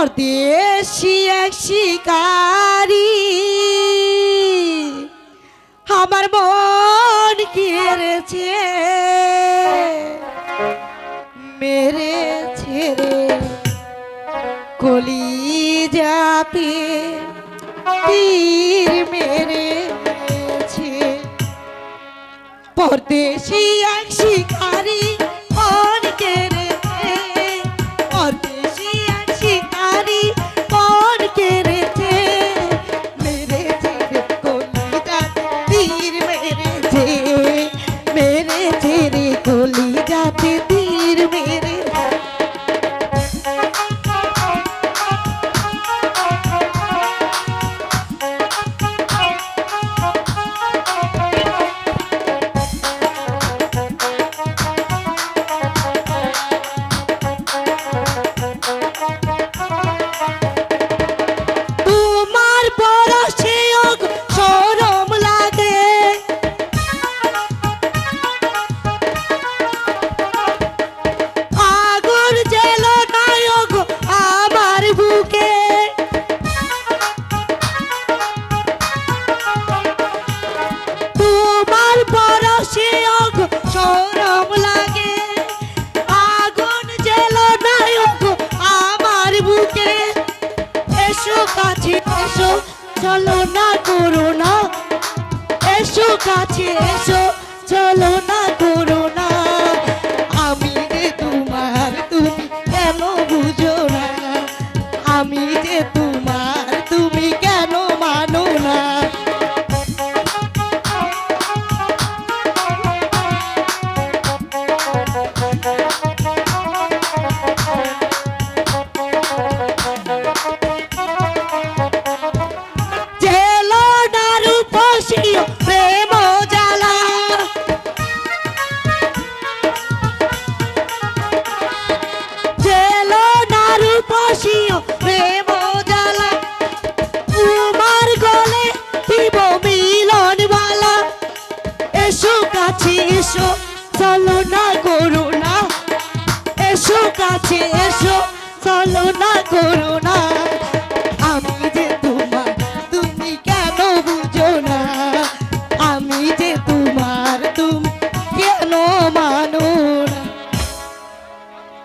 পরদেশি এক শিকারি। আমার মন কেড়েছে মেরে ছেড়ে কলি যাতে তীর মেরেছে। পরদেশি এক শিকারি কাছে এসো চলো না করো না। এসো কাছে এসো চলো না করো না। কাছে এসো, চলো না করো না। এসো কাছে এসো, চলো না করো না। আমি যে